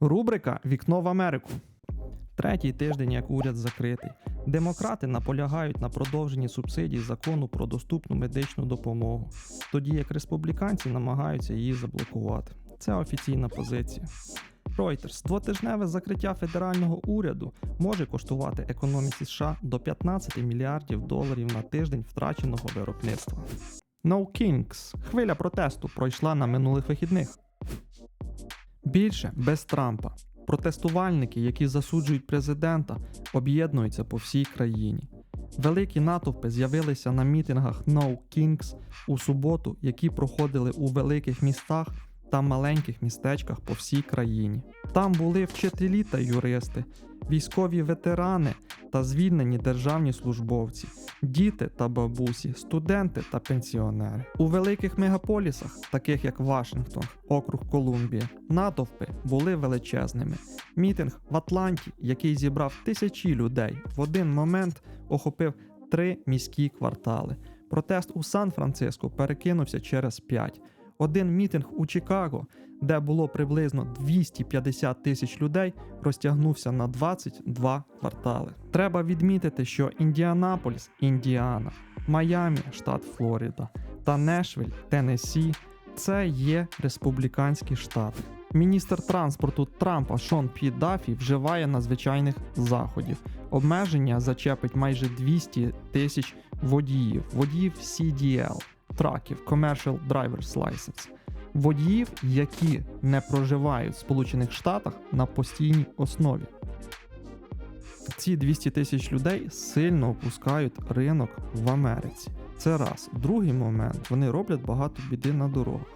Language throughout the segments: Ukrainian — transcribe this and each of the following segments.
Рубрика Вікно в Америку. Третій тиждень, як уряд закритий. Демократи наполягають на продовженні субсидій закону про доступну медичну допомогу, тоді як республіканці намагаються її заблокувати. Це офіційна позиція. Reuters. Двотижневе закриття федерального уряду може коштувати економіці США до 15 мільярдів доларів на тиждень втраченого виробництва. No Kings. Хвиля протесту пройшла на минулих вихідних. Більше без Трампа. Протестувальники, які засуджують президента, об'єднуються по всій країні. Великі натовпи з'явилися на мітингах No Kings у суботу, які проходили у великих містах та маленьких містечках по всій країні. Там були вчителі та юристи, військові ветерани та звільнені державні службовці, діти та бабусі, студенти та пенсіонери. У великих мегаполісах, таких як Вашингтон, округ Колумбія, натовпи були величезними. Мітинг в Атланті, який зібрав тисячі людей, в один момент охопив три міські квартали. Протест у Сан-Франциско перекинувся через п'ять. Один мітинг у Чикаго, де було приблизно 250 тисяч людей, розтягнувся на 22 квартали. Треба відмітити, що Індіанаполіс, Індіана, Майамі, штат Флорида та Нешвіль, Теннессі – це є республіканські штати. Міністр транспорту Трампа Шон Пі Дафі вживає надзвичайних заходів. Обмеження зачепить майже 200 тисяч водіїв, водіїв CDL, траків Commercial Driver's License, водіїв, які не проживають в Сполучених Штатах на постійній основі. Ці 200 тисяч людей сильно опускають ринок в Америці. Це раз. Другий момент вони роблять багато біди на дорогах.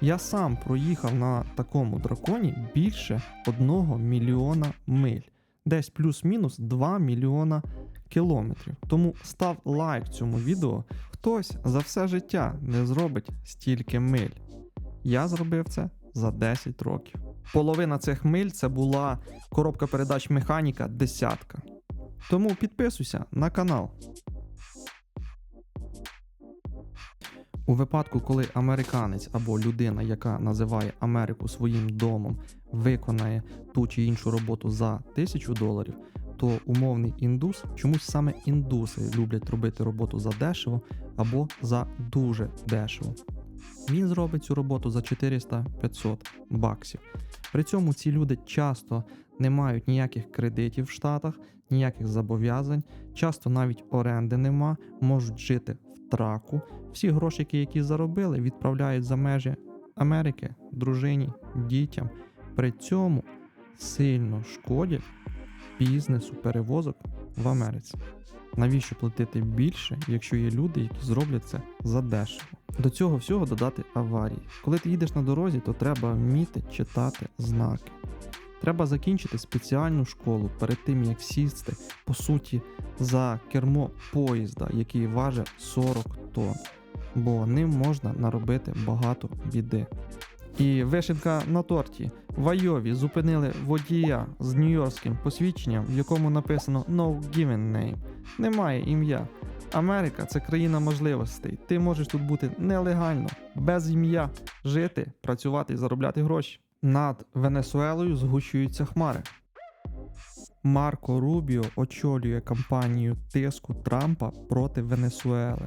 Я сам проїхав на такому драконі більше 1 мільйона миль, десь плюс-мінус 2 мільйона кілометрів. Тому став лайк цьому відео. Хтось за все життя не зробить стільки миль. Я зробив це за 10 років. Половина цих миль це була коробка передач механіка десятка. Тому підписуйся на канал. У випадку, коли американець або людина, яка називає Америку своїм домом, виконає ту чи іншу роботу за тисячу доларів, то умовний індус, чомусь саме індуси люблять робити роботу за дешево або за дуже дешево. Він зробить цю роботу за 400-500 баксів. При цьому ці люди часто не мають ніяких кредитів в Штатах, ніяких зобов'язань, часто навіть оренди нема, можуть жити в траку. Всі грошики, які заробили, відправляють за межі Америки, дружині, дітям. При цьому сильно шкодять бізнесу перевозок в Америці. Навіщо платити більше, якщо є люди, які зроблять це задешево? До цього всього додати аварії. Коли ти їдеш на дорозі, то треба вміти читати знаки. Треба закінчити спеціальну школу перед тим, як сісти, по суті, за кермо поїзда, який важить 40 тонн, бо ним можна наробити багато біди. І вишенка на торті. В Айові зупинили водія з нью-йоркським посвідченням, в якому написано No given name. Немає ім'я. Америка це країна можливостей. Ти можеш тут бути нелегально, без ім'я, жити, працювати і заробляти гроші. Над Венесуелою згущуються хмари. Марко Рубіо очолює кампанію тиску Трампа проти Венесуели.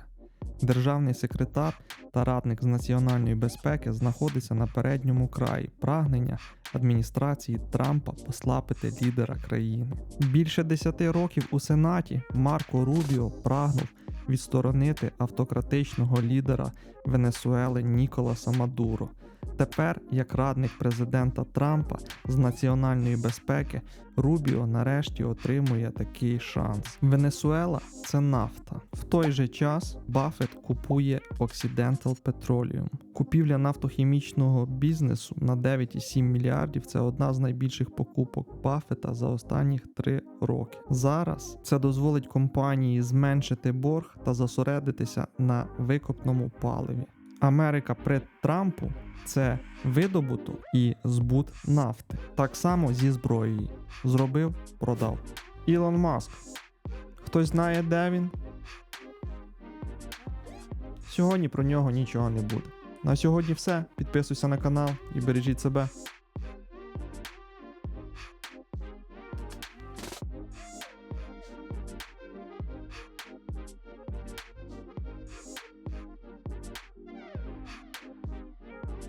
Державний секретар та радник з національної безпеки знаходиться на передньому краї прагнення адміністрації Трампа послабити лідера країни. Більше 10 років у Сенаті Марко Рубіо прагнув відсторонити автократичного лідера Венесуели Ніколаса Мадуро. Тепер, як радник президента Трампа з національної безпеки, Рубіо нарешті отримує такий шанс. Венесуела це нафта. В той же час Баффет купує Occidental Petroleum. Купівля нафтохімічного бізнесу на 9,7 мільярдів це одна з найбільших покупок Баффета за останніх три роки. Зараз це дозволить компанії зменшити борг та зосередитися на викопному паливі. Америка при Трампу це видобуток і збут нафти. Так само зі зброєю. Зробив, продав. Ілон Маск. Хтось знає, де він? Сьогодні про нього нічого не буде. На сьогодні все. Підписуйся на канал і бережіть себе.